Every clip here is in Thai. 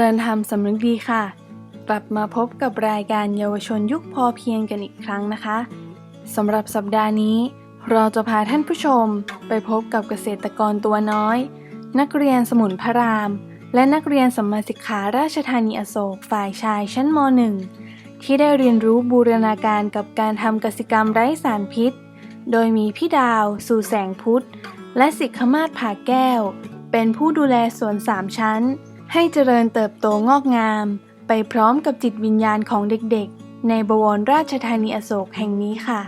ริญธรรมสำนึกดีค่ะ กลับมาพบกับรายการเยาวชนยุคพอเพียงกันอีกครั้งนะคะสำหรับสัปดาห์นี้ เราจะพาท่านผู้ชมไปพบกับเกษตรกรตัวน้อย นักเรียนสมุนพระราม และนักเรียนสัมมาสิกขาราชธานีอโศกฝ่ายชายชั้นม .1 ที่ได้เรียนรู้บูรณาการกับการทำกสิกรรมไร้สารพิษ โดยมีพี่ดาว สู่แสงพุทธ และสิกขมาศผาแก้ว เป็นผู้ดูแลสวนสามชั้น ให้เจริญเติบโตงอกงาม ไปพร้อมกับจิตวิญญาณของเด็กๆ ในบวรราชธานีอโศกแห่งนี้ค่ะ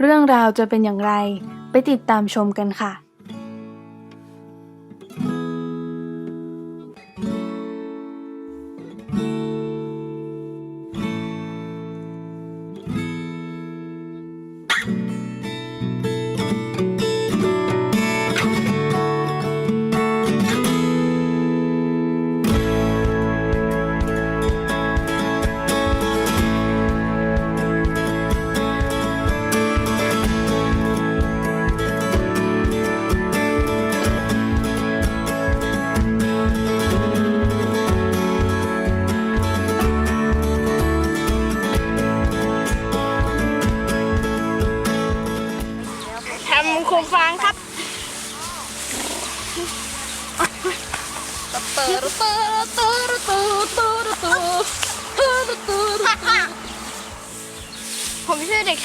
เรื่องราวจะเป็นอย่างไร ไปติดตามชมกันค่ะ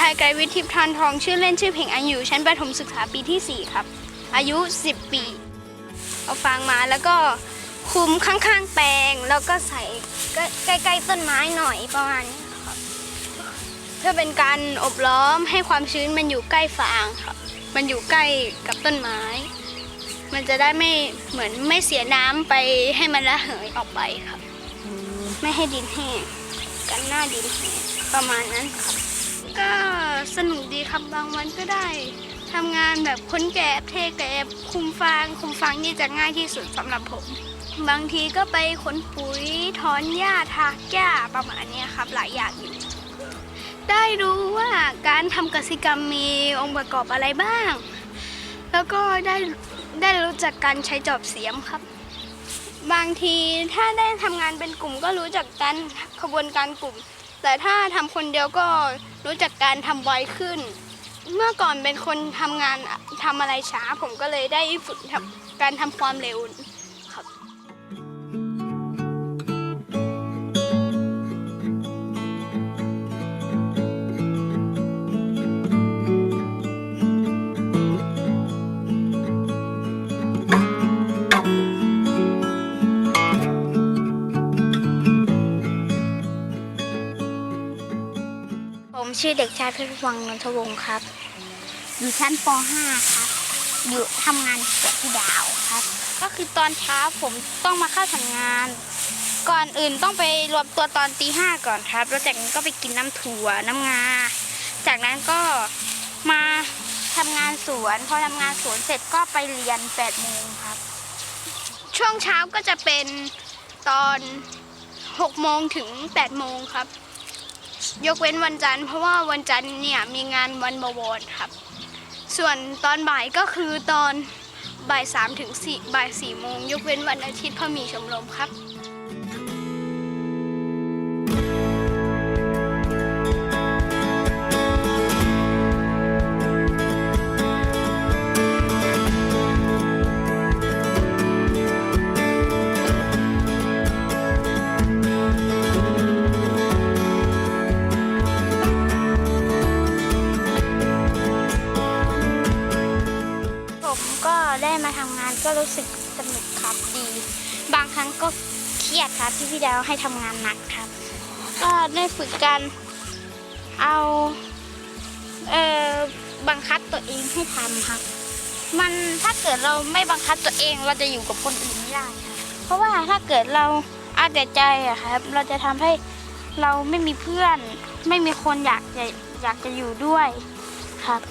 ายไกรวิทย์ทิพย์ทานทองชื่อเล่นชื่อเพ่งอายุชั้นประถมศึกษาปีที่ 4 ครับ อายุ 10 ปี เอาฟางมาแล้วก็คลุมข้างๆแปลง แล้วก็ใส่ใกล้ๆต้นไม้หน่อยประมาณนี้ครับเพื่อเป็นการอบล้อมให้ความชื้นมันอยู่ใกล้ฟางครับมันอยู่ใกล้กับต้นไม้ มันจะได้ไม่เหมือนไม่เสียน้ำไปให้มันระเหยออกไปครับ ไม่ให้ดินแห้งกันหน้าดินแห้งประมาณนั้นครับ ก็สนุกดีครับบางวันก็ได้ทำงานแบบค้นแกะเทแกะคุมฟางคุมฟางนี่จะง่ายที่สุดสำหรับผม บางทีก็ไปขนปุ๋ยถอนหญ้าทากหญ้าประมาณนี้ครับหลายอย่างอยู่ได้รู้ว่าการทำกสิกรรมมีองค์ประกอบอะไรบ้าง แล้วก็ได้ได้รู้จักการใช้จอบเสียมครับ บางทีถ้าได้ทำงานเป็นกลุ่มก็รู้จักการขบวนการกลุ่ม แต่ถ้าทำคนเดียวก็รู้จักการทำไวขึ้น เมื่อก่อนเป็นคนทำงานทำอะไรช้า ผมก็เลยได้ฝึกการทำความเร็ว ชื่อเด็กชายเพชรวังนนทวงศ์ครับ อยู่ชั้นป .5 ครับ อยู่ทำงานกับพี่ดาวครับ ก็คือตอนเช้าผมต้องมาเข้าทำงาน ก่อนอื่นต้องไปรวมตัวตอนตีห้าก่อนครับ แล้วจากนั้นก็ไปกินน้ำถั่วน้ำงา จากนั้นก็มาทำงานสวน พอทำงานสวนเสร็จก็ไปเรียน8โมงครับ ช่วงเช้าก็จะเป็นตอน6โมงถึง8โมงครับ ยกเว้นวันจันทร์เพราะว่าวันจันทร์เนี่ยมีงานวันบวรครับ ส่วนตอนบ่ายก็คือตอนบ่ายสามถึงสี่บ่ายสี่โมงยกเว้นวันอาทิตย์เพราะมีชมรมครับ รู้สึกสนุกครับดี บางครั้งก็เครียดครับที่พี่ดาวให้ทำงานหนักครับ ก็ได้ฝึกการเอาเอ่อบังคับตัวเองให้ทำครับ มันถ้าเกิดเราไม่บังคับตัวเองเราจะอยู่กับคนอื่นไม่ได้ครับเพราะว่าถ้าเกิดเราเอาแต่ใจอะครับ เราจะทำให้เราไม่มีเพื่อน ไม่มีคนอยากจะอยากจะอยู่ด้วยครับ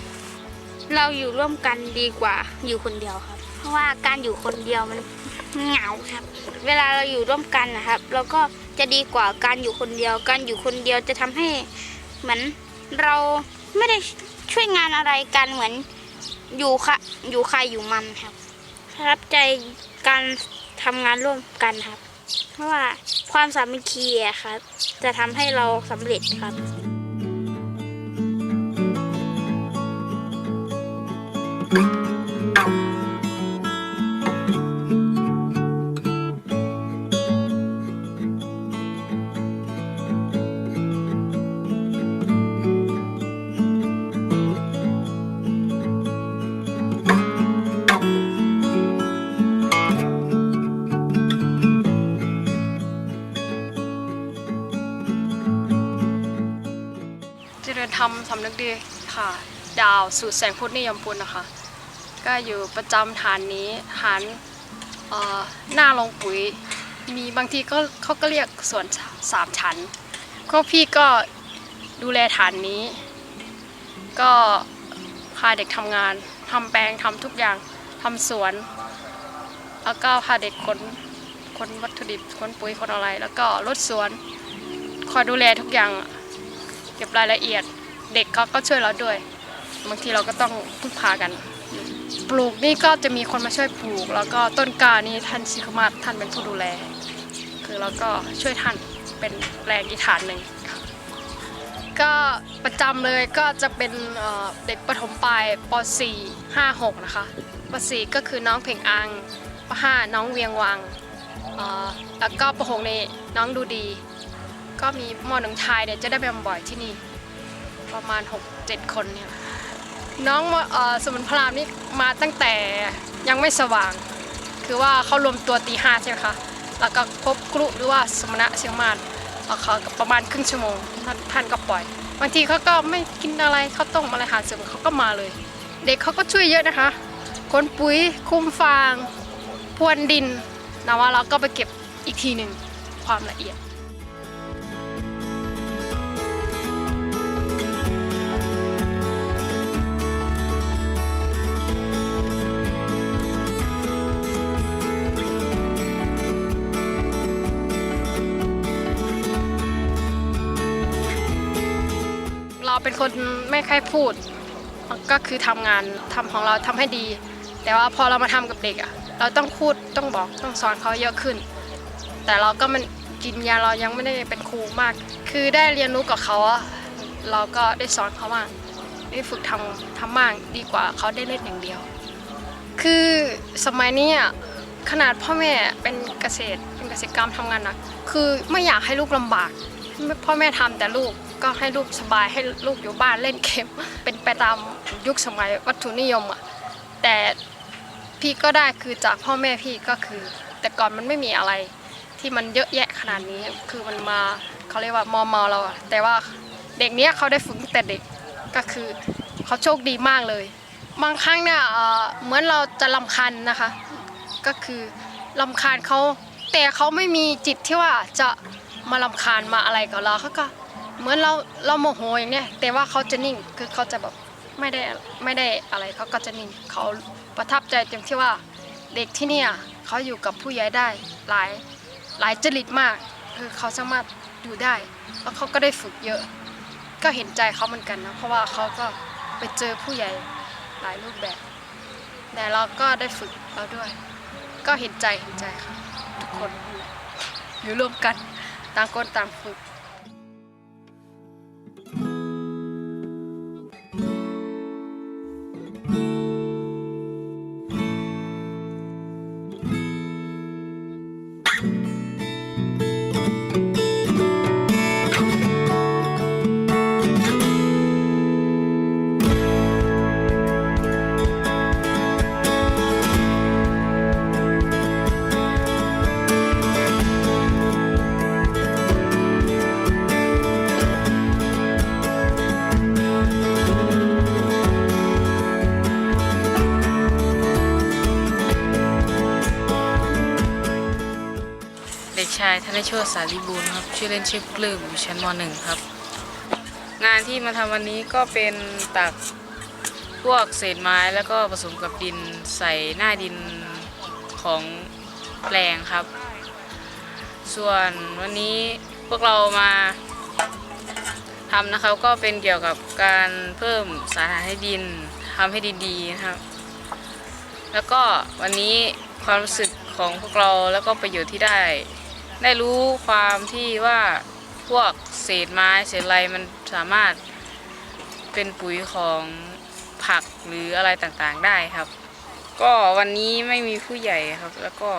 เราอยู่ร่วมกันดีกว่าอยู่คนเดียวครับ ราะว่าการอยู่คนเดียวมันเหงาครับ เวลาเราอยู่ร่วมกันนะครับ เราก็จะดีกว่าการอยู่คนเดียว การอยู่คนเดียวจะทำให้เหมือนเราไม่ได้ช่วยงานอะไรกันเหมือนอยู่ค่ะอยู่ใครอยู่มันครับรับใจการทำงานร่วมกันครับ เพราะว่าความสามัคคีครับ จะทำให้เราสำเร็จครับ ธรรมสำนึกดีค่ะ ดาวสู่แสงพุทธนิยมปุณนะคะ ก็อยู่ประจำฐานนี้ฐานหน้าโรงปุ๋ย มีบางทีก็เขาก็เรียกสวนสามชั้นก็พี่ก็ดูแลฐานนี้ ก็พาเด็กทำงานทำแปลงทำทุกอย่างทำสวน แล้วก็พาเด็กขนขนวัตถุดิบขนปุ๋ยขนอะไร แล้วก็รถสวน คอยดูแลทุกอย่างเก็บรายละเอียด เด็กเขาก็ช่วยเราด้วย บางทีเราก็ต้องพึ่งพากัน ปลูกนี่ก็จะมีคนมาช่วยปลูก แล้วก็ต้นก้านี่ท่านชิคมาศท่านเป็นผู้ดูแล คือเราก็ช่วยท่านเป็นแรงอีกฐานหนึ่งก็ประจำเลยก็จะเป็นเด็กประถมปลายป .4 5 6 นะคะป .4 ก็คือน้องเพ่งอังป .5 น้องเวียงวังแล้วก็ป .6 นี่น้องดูดี ก็มีมอหนึ่งชายเนี่ยจะได้ไปบ่อยที่นี่ ประมาณ 6-7 คนเนี่ยน้องอสมุนพรามนี่มาตั้งแต่ยังไม่สว่าง คือว่าเขารวมตัวตีห้าใช่ไหมคะแล้วก็พบกรุหรือว่าสมณะเชียงมานแล้วเขาก็ประมาณครึ่งชั่วโมงท่านท่านก็ปล่อยบางทีเขาก็ไม่กินอะไรเขาต้มอะไรหาเสริมเขาก็มาเลย เด็กเขาก็ช่วยเยอะนะคะขนปุ๋ยคุมฟางพรวนดินนะว่าเราก็ไปเก็บอีกทีหนึ่งความละเอียด คนไม่ค่อยพูด ก็คือทำงานทำของเราทำให้ดี แต่ว่าพอเรามาทำกับเด็กอะเราต้องพูดต้องบอกต้องสอนเขาเยอะขึ้น แต่เราก็มันกินยาเรายังไม่ได้เป็นครูมาก คือได้เรียนรู้กับเขาเราก็ได้สอนเขามากได้ฝึกทำทำมากดีกว่าเขาได้เล่นอย่างเดียว คือสมัยนี้ขนาดพ่อแม่เป็นเกษตรเป็นเกษตรกรรมทำงานหนักคือไม่อยากให้ลูกลำบาก พ่อแม่ทำแต่ลูกก็ให้ลูกสบายให้ลูกอยู่บ้านเล่นเกมเป็นไปตามยุคสมัยวัตถุนิยมอะแต่พี่ก็ได้คือจากพ่อแม่พี่ก็คือ แต่ก่อนมันไม่มีอะไรที่มันเยอะแยะขนาดนี้คือมันมาเขาเรียกว่ามอมเมาเราอะแต่ว่าเด็กเนี้ยเขาได้ฝึกแต่เด็กก็คือเขาโชคดีมากเลย บางครั้งเนี่ยเอ่อเหมือนเราจะลำคันนะคะ ก็คือลำคาญเขาแต่เขาไม่มีจิตที่ว่าจะ มาลำคาญมาอะไรกับเราเขาก็เหมือนเราเราโมโหอย่างเนี้ยแต่ว่าเขาจะนิ่งคือเขาจะแบบไม่ได้ไม่ได้อะไรเขาก็จะนิ่งเขาประทับใจตรงที่ว่าเด็กที่เนี่ยเขาอยู่กับผู้ใหญ่ได้หลายหลายจริตมาก คือเขาสามารถอยู่ได้ แล้วเขาก็ได้ฝึกเยอะ ก็เห็นใจเขาเหมือนกันนะเพราะว่าเขาก็ไปเจอผู้ใหญ่หลายรูปแบบ แต่เราก็ได้ฝึกเราด้วย ก็เห็นใจเห็นใจค่ะทุกคนอยู่ร่วมกัน ต่า งคนต่างฝึกายธนโชติสารีบูรณ์ครับชื่อเล่นชื่อปลื้มอยู่ชั้นม .1 ครับ งานที่มาทำวันนี้ก็เป็นตักพวกเศษไม้แล้วก็ผสมกับดินใส่หน้าดินของแปลงครับ ส่วนวันนี้พวกเรามาทำนะครับก็เป็นเกี่ยวกับการเพิ่มสารอาหารให้ดินทำให้ดีๆนะครับ แล้วก็วันนี้ความรู้สึกของพวกเราแล้วก็ประโยชน์ที่ได้ ได้รู้ความที่ว่าพวกเศษไม้เศษอะไรมันสามารถเป็นปุ๋ยของผักหรืออะไรต่างๆได้ครับ ก็วันนี้ไม่มีผู้ใหญ่ครับ แล้วก็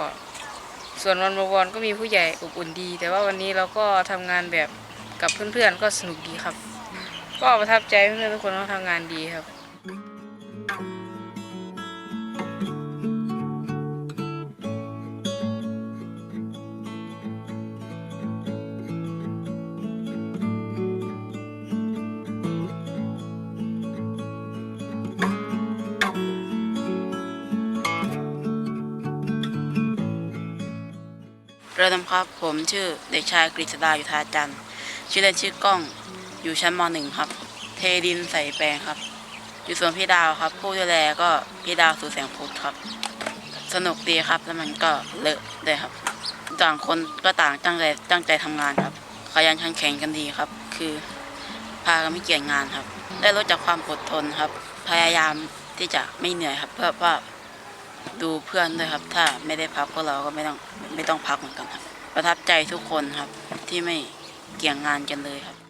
ส่วนวันบวรก็มีผู้ใหญ่อบอุ่นดี แต่ว่าวันนี้เราก็ทำงานแบบกับเพื่อนๆก็สนุกดีครับ ก็ประทับใจเพื่อนๆทุกคนว่าทำงานดีครับ เริ่มครับ ผมชื่อเด็กชายกฤษดาอยุทธาจันทร์ชื่อเล่นชื่อกล้องอยู่ชั้นมหนึ่งครับ เทดินใส่แปลงครับ อยู่ส่วนพี่ดาวครับ ผู้ดูแลก็พี่ดาวสู่แสงพุทธครับ สนุกดีครับแล้วมันก็เลอะด้วยครับ ต่างคนก็ต่างตั้งใจตั้งใจทำงานครับขยันขันแข็งกันดีครับ คือพากันไม่เกี่ยงงานครับ ได้รู้จักความอดทนครับ พยายามที่จะไม่เหนื่อยครับ เพื่อว่าดูเพื่อนด้วยครับ ถ้าไม่ได้พักพวกเราก็ไม่ต้อง ไม่ต้องพักเหมือนกันครับ ประทับใจทุกคนครับที่ไม่เกี่ยงงานกันเลยครับ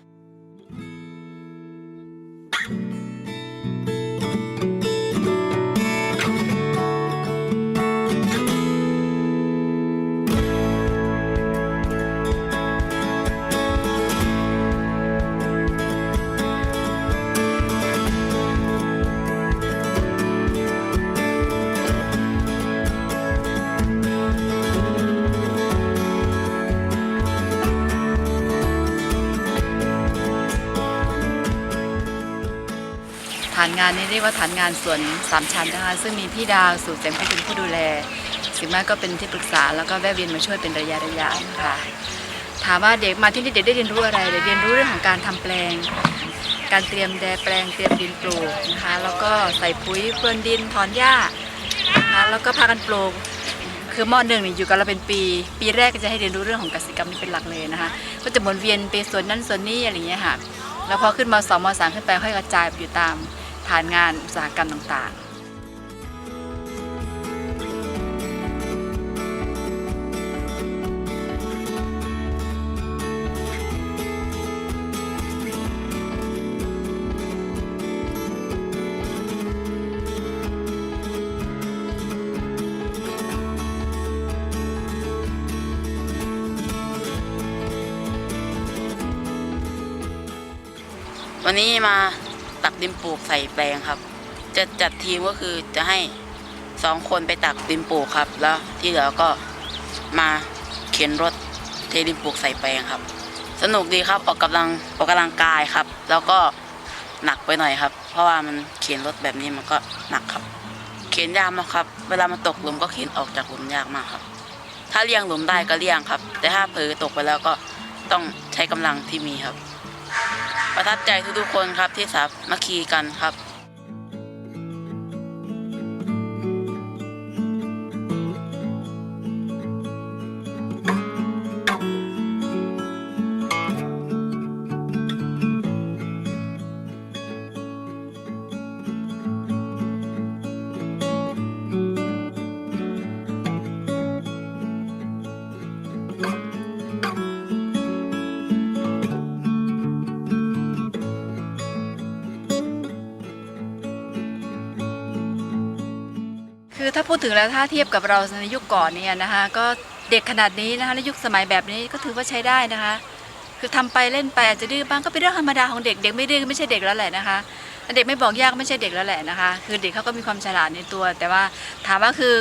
งานนี้เรียกว่าฐานงานส่วนสามชั้นนะคะซึ่งมีพี่ดาวสูตรแสงเพชรเป็นผู้ดูแลสิมาก็เป็นที่ปรึกษาแล้วก็แวะเวียนมาช่วยเป็นระยะระยะนะคะถามว่าเด็กมาที่นี่เด็กได้เรียนรู้อะไรเด็กเรียนรู้เรื่องของการทำแปลง การเตรียมแดแปลงเตรียมดินปลูกนะคะแล้วก็ใส่ปุ๋ยเฟื่อนดินถอนหญ้านะคะแล้วก็พากันปลูกคือมอหนึ่งเนี่ยอยู่กับเราเป็นปี ปีแรกก็จะให้เรียนรู้เรื่องของกสิกรรมนี่เป็นหลักเลยนะคะก็จะหมุนเวียนไปส่วนนั้นส่วนนี้อะไรอย่างเงี้ยค่ะแล้วพอขึ้นมาสองมสามขึ้นไปค่อยกระจายไปอยู่ตาม ฐานงานอุตสาหกรรมต่างๆวันนี้มา ตักดินปลูกใส่แปลงครับ จะจัดทีมก็คือจะให้สองคนไปตักดินปลูกครับ แล้วที่เหลือก็มาเข็นรถเทดินปลูกใส่แปลงครับ สนุกดีครับออกกำลังออกกำลังกายครับ แล้วก็หนักไปหน่อยครับ เพราะว่ามันเข็นรถแบบนี้มันก็หนักครับ เข็นยากมากครับ เวลามันตกหลุมก็เข็นออกจากหลุมยากมากครับ ถ้าเลี่ยงหลุมได้ก็เลี่ยงครับ แต่ถ้าเผลอตกไปแล้วก็ต้องใช้กำลังที่มีครับ ประทับใจทุกๆคนครับที่สามัคคีกันครับ พูดถึงแล้วถ้าเทียบกับเราในยุคก่อนเนี่ยนะคะ ก็เด็กขนาดนี้นะคะในยุคสมัยแบบนี้ก็ถือว่าใช้ได้นะคะ คือทำไปเล่นไปอาจจะดื้อบ้างก็เป็นเรื่องธรรมดาของเด็กเด็กไม่ดื้อไม่ใช่เด็กแล้วแหละนะคะเด็กไม่บอกยาก็ไม่ใช่เด็กแล้วแหละนะคะ คือเด็กเขาก็มีความฉลาดในตัว แต่ว่าถามว่าคือ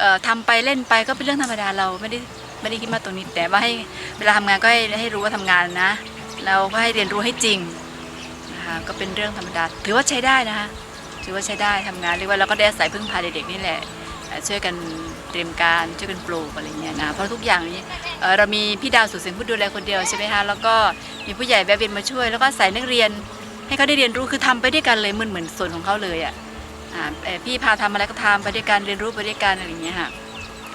อ่อทำไปเล่นไปก็เป็นเรื่องธรรมดาเราไม่ได้ไม่ได้คิดมาตรงนี้ แต่ว่าให้เวลาทำงานก็ให้ให้รู้ว่าทำงานนะ เราก็ให้เรียนรู้ให้จริงนะคะก็เป็นเรื่องธรรมดา ถือว่าใช้ได้นะคะถือว่าใช้ได้ทำงานเรียกว่าเราก็ได้อาศัยพึ่งพาเด็กๆนี่แหละ ช่วยกันเตรียมการช่วยกันปลูกอะไรเงี้ยนะเพราะทุกอย่างนี้เอ่อเรามีพี่ดาวสุดเสียงผู้ดูแลคนเดียวใช่ไหมคะแล้วก็มีผู้ใหญ่แวะเวียนมาช่วย แล้วก็ใส่นักเรียนให้เขาได้เรียนรู้คือทำไปด้วยกันเลยเหมือนเหมือนส่วนของเขาเลยอะอ่าเอ่อพี่พาทำอะไรก็ทำไปด้วยกันเรียนรู้ไปด้วยกันอะไรอย่างเงี้ยค่ะ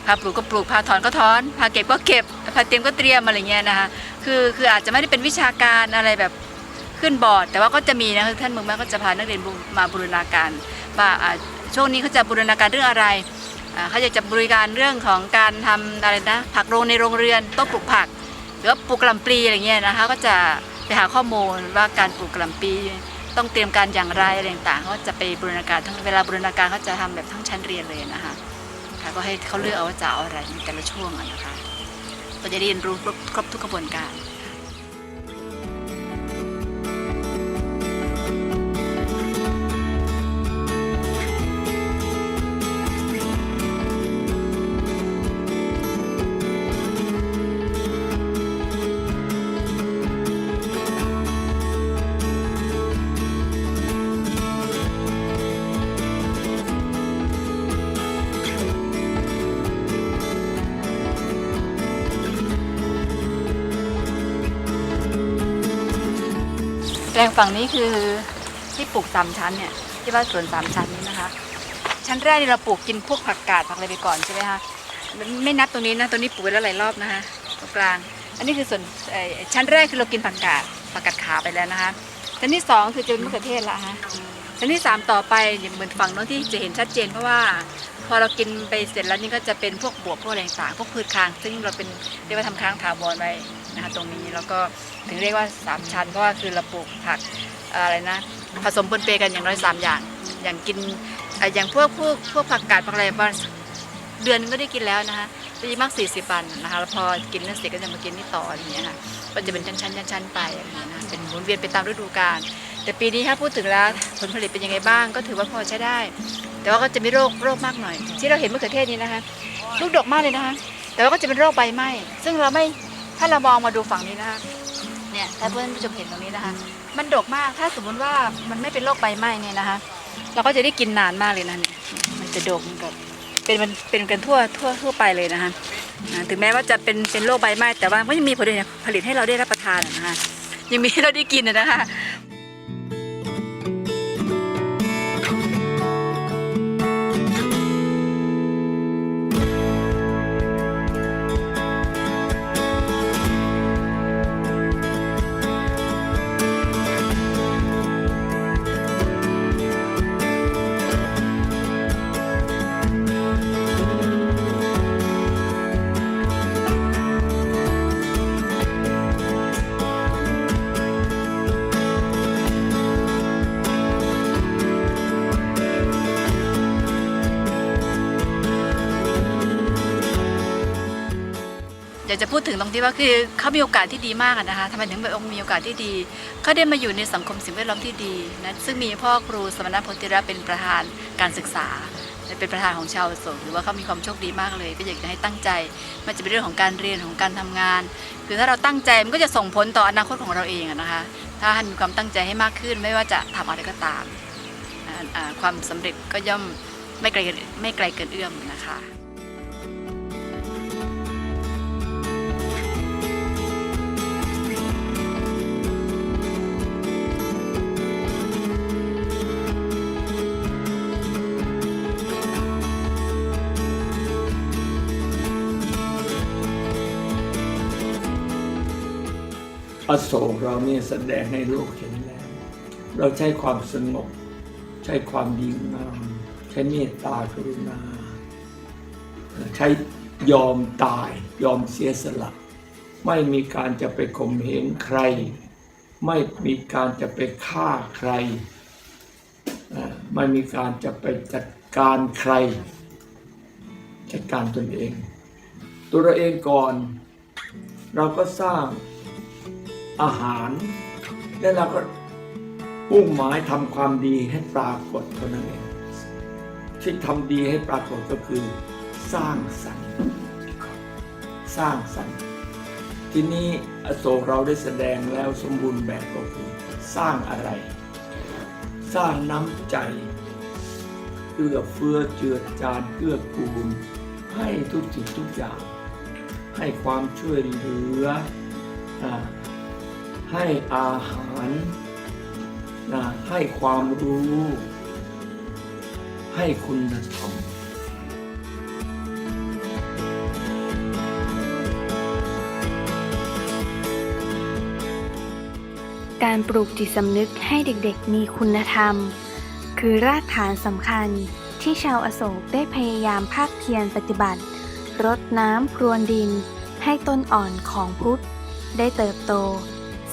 พาปลูกก็ปลูกพาถอนก็ถอนพาเก็บก็เก็บพาเตรียมก็เตรียมอะไรเงี้ยนะคะคือคืออาจจะไม่ได้เป็นวิชาการอะไรแบบขึ้นบอร์ด แต่ว่าก็จะมีนะคือท่านมึงแม่ก็จะพานักเรียนมาบูรณาการว่าอ่าช่วงนี้เขาจะบูรณาการเรื่องอะไร เขาอยากจะบริการเรื่องของการทำอะไรนะผักโรงในโรงเรือนต้นปลูกผัก หรือว่าปลูกกล่ำปลีอะไรเงี้ยนะคะก็จะไปหาข้อมูลว่าการปลูกกล่ำปลีต้องเตรียมการอย่างไรอะไรต่างๆเขาจะไปบรณาการทั้งเวลาบรณาการเขาจะทำแบบทั้งชั้นเรียนเลยนะคะค่ะก็ให้เขาเลือกเอาว่าจะเอาอะไรในแต่ละช่วงอะนะคะก็จะเรียนรู้ครบครบทุกกระบวนการ ปลงฝั่งนี้คือที่ปลูกสามชั้นเนี่ยที่บ้าสวนสามชั้นนี้นะคะ ชั้นแรกนี่เราปลูกกินพวกผักกาดผักอะไรไปก่อนใช่ไหมคะไม่นับตรงนี้นะตรงนี้ปลูกไว้แล้วหลายรอบนะคะตรงกลาง อันนี้คือส่วนชั้นแรกคือเรากินผักกาดผักกาดขาวไปแล้วนะคะชั้นที่สองคือจะเป็นมะเขือเทศละฮะชั้นที่สามต่อไปอย่างเหมือนฝั่งโน้นที่จะเห็นชัดเจนเพราะว่าพอเรากินไปเสร็จแล้วนี่ก็จะเป็นพวกบวบพวกอะไรต่างพวกพืชค้าง ซึ่งเราเป็นเรียกว่าทำค้างถาวรไว้ นะคะตรงนี้แล้วก็ถึงเรียกว่าสามชั้นเพราะว่าคือเราปลูกผักอะไรนะผสมปนเปกันอย่างน้อยสามอย่าง อย่างกินอย่างพวกพวกพวกผักกาดผักอะไรบ้างเดือนนึงก็ได้กินแล้วนะคะดีมากสี่สิบวันนะคะแล้วพอกินนั่นเสร็จก็จะมากินนี่ต่ออย่างเงี้ยค่ะก็จะเป็นชั้นชั้นชั้นชั้นๆไปอย่างเงี้ยนะเป็นหมุนเวียนไปตามฤดูกาลแต่ปีนี้ถ้าพูดถึงแล้วผลผลิตเป็นยังไงบ้าง ก็ถือว่าพอใช้ได้ แต่ว่าก็จะมีโรคโรคมากหน่อย ที่เราเห็นมะเขือเทศนี้นะคะลูกดกมากเลยนะคะแต่ว่าก็จะเป็นโรคใบไหม้ซึ่งเราไม่ ถ้าเรามองมาดูฝั่งนี้นะคะเนี่ยถ้าเพื่อนผู้ชมเห็นตรงนี้นะคะ มันดกมากถ้าสมมุติว่ามันไม่เป็นโรคใบไหม้เนี่ยนะคะ เราก็จะได้กินนานมากเลยนะเนี่ยมันจะดกมันกับเป็นมันเป็นกันทั่วทั่วทั่วไปเลยนะคะอ่าถึงแม้ว่าจะเป็นเป็นโรคใบไหม้แต่ว่าก็ยังมีผลผลิตให้เราได้รับประทานอะนะคะยังมีให้เราได้กินอะนะคะ อยากจะพูดถึงตรงที่ว่าคือเขามีโอกาสที่ดีมากนะคะทำไมถึงแบบมีโอกาสที่ดีเขาได้มาอยู่ในสังคมสิ่งแวดล้อมที่ดีนะซึ่งมีพ่อครูสมณโพธิระเป็นประธานการศึกษาและเป็นประธานของชาวอโศกถือว่าเขามีความโชคดีมากเลย ก็อยากจะให้ตั้งใจ มันจะเป็นเรื่องของการเรียนของการทำงาน คือถ้าเราตั้งใจมันก็จะส่งผลต่ออนาคตของเราเองนะคะ ถ้ามีความตั้งใจให้มากขึ้น ไม่ว่าจะทำอะไรก็ตาม ความสำเร็จก็ย่อมไม่ไกลไม่ไกลเกินเอื้อมนะคะ อโศกเราเนี่ยแสดงให้โลกเห็นแล้ว เราใช้ความสงบ ใช้ความดีงามใช้เมตตากรุณา ใช้ยอมตายยอมเสียสละ ไม่มีการจะไปข่มเหงใคร ไม่มีการจะไปฆ่าใคร ไม่มีการจะไปจัดการใคร จัดการตนเอง ตัวเราเองก่อน เราก็สร้าง อาหาร แล้วเราก็มุ่งหมายทำความดีให้ปรากฏเท่านั้นเองที่ทำดีให้ปรากฏก็คือ สร้างสรรค์สร้างสรรค์ทีนี้อโศกเราได้แสดงแล้วสมบูรณ์แบบก็คือ สร้างอะไร สร้างน้ำใจเอื้อเฟื้อเจือจานเกื้อกูลใให้ทุกสิ่งทุกอย่าง ให้ความช่วยเหลืออ่า ให้อาหารนะให้ความรู้ ให้คุณธรรมการปลูกจิตสำนึกให้เด็กๆมีคุณธรรม คือรากฐานสำคัญที่ชาวอโศกได้พยายามภาคเพียรปฏิบัติ รดน้ำพรวนดิน ให้ต้นอ่อนของพุทธได้เติบโต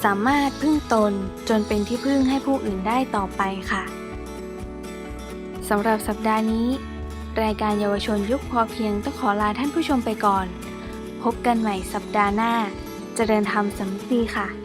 สามารถพึ่งตนจนเป็นที่พึ่งให้ผู้อื่นได้ต่อไปค่ะสำหรับสัปดาห์นี้ รายการเยาวชนยุคพอเพียงต้องขอลาท่านผู้ชมไปก่อน พบกันใหม่สัปดาห์หน้าจเจริญธรรมสำนึกดีค่ะ